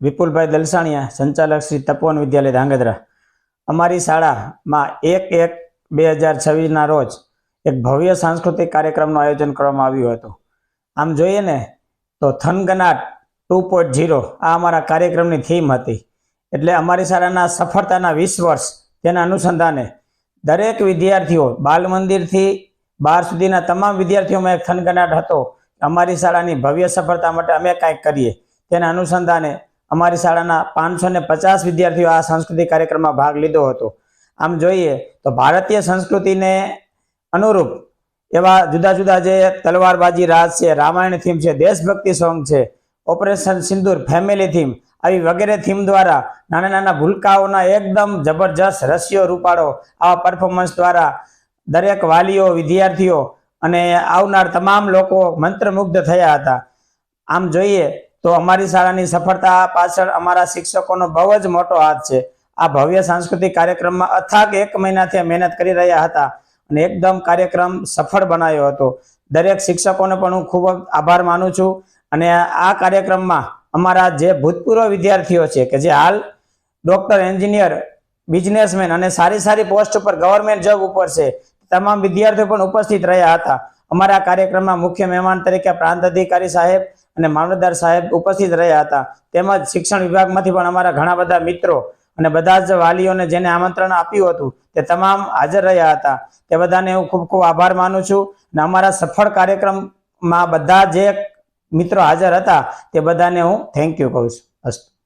વિપુલભાઈ દલસાણિયા, સંચાલક શ્રી તપોવન વિદ્યાલય ધાંગધ્રા. અમારી શાળામાં એક એક બે હજાર છવ્વીસના રોજ એક ભવ્ય સાંસ્કૃતિક કાર્યક્રમનું આયોજન કરવામાં આવ્યું હતું. આમ જોઈએ ને તો થનગનાટ ટુ પોઈન્ટ ઝીરો આ અમારા કાર્યક્રમની થીમ હતી. એટલે અમારી શાળાના સફળતાના વીસ વર્ષ તેના અનુસંધાને દરેક વિદ્યાર્થીઓ બાલ મંદિરથી બાર સુધીના તમામ વિદ્યાર્થીઓમાં એક થનગનાટ હતો. અમારી શાળાની ભવ્ય સફળતા માટે અમે કાંઈક કરીએ. તેના અનુસંધાને અમારી શાળાના પાંચસો ને પચાસ વિદ્યાર્થીઓ આ સાંસ્કૃતિક કાર્યક્રમમાં ભાગ લીધો હતો. આમ જોઈએ તો ભારતીય સંસ્કૃતિને અનુરૂપ એવા જુદા જુદા જે તલવારબાજી રાજ છે, રામાયણ થીમ છે, દેશભક્તિ સોંગ છે, ઓપરેશન સિંદૂર ફેમિલી થીમ આવી વગેરે થીમ દ્વારા નાના નાના ભૂલકાઓના એકદમ જબરજસ્ત રસિયો રૂપાળો આવા પરફોર્મન્સ દ્વારા દરેક વાલીઓ, વિદ્યાર્થીઓ અને આવનાર તમામ લોકો મંત્રમુગ્ધ થયા હતા. આમ જોઈએ તો અમારી શાળાની સફળતા પાછળ અમારા શિક્ષકોનો બહુ જ મોટો હાથ છે. આ ભવ્ય સાંસ્કૃતિક કાર્યક્રમમાં અથાગ એક મહિનાથી મહેનત કરી રહ્યા હતા અને એકદમ કાર્યક્રમ સફળ બનાવ્યો હતો. દરેક શિક્ષકોને પણ હું ખૂબ આભાર માનું છું અને આ કાર્યક્રમમાં અમારા જે ભૂતપૂર્વ વિદ્યાર્થીઓ છે કે જે હાલ ડોક્ટર, એન્જિનિયર, બિઝનેસમેન અને સારી સારી પોસ્ટ ઉપર ગવર્મેન્ટ જોબ ઉપર છે, તમામ વિદ્યાર્થીઓ પણ ઉપસ્થિત રહ્યા હતા. અમારા કાર્યક્રમમાં મુખ્ય મહેમાન તરીકે પ્રાંત અધિકારી સાહેબ અને મામલતદાર સાહેબ ઉપસ્થિત રહ્યા હતા. તેમજ શિક્ષણ વિભાગમાંથી પણ અમારા ઘણા બધા મિત્રો અને બધા જ વાલીઓને જેને આમંત્રણ આપ્યું હતું તે તમામ હાજર રહ્યા હતા. તે બધાને હું ખૂબ ખૂબ આભાર માનું છું અને અમારા સફળ કાર્યક્રમમાં બધા જે મિત્રો હાજર હતા તે બધાને હું થેન્ક યુ કહું છું. અસ્તુ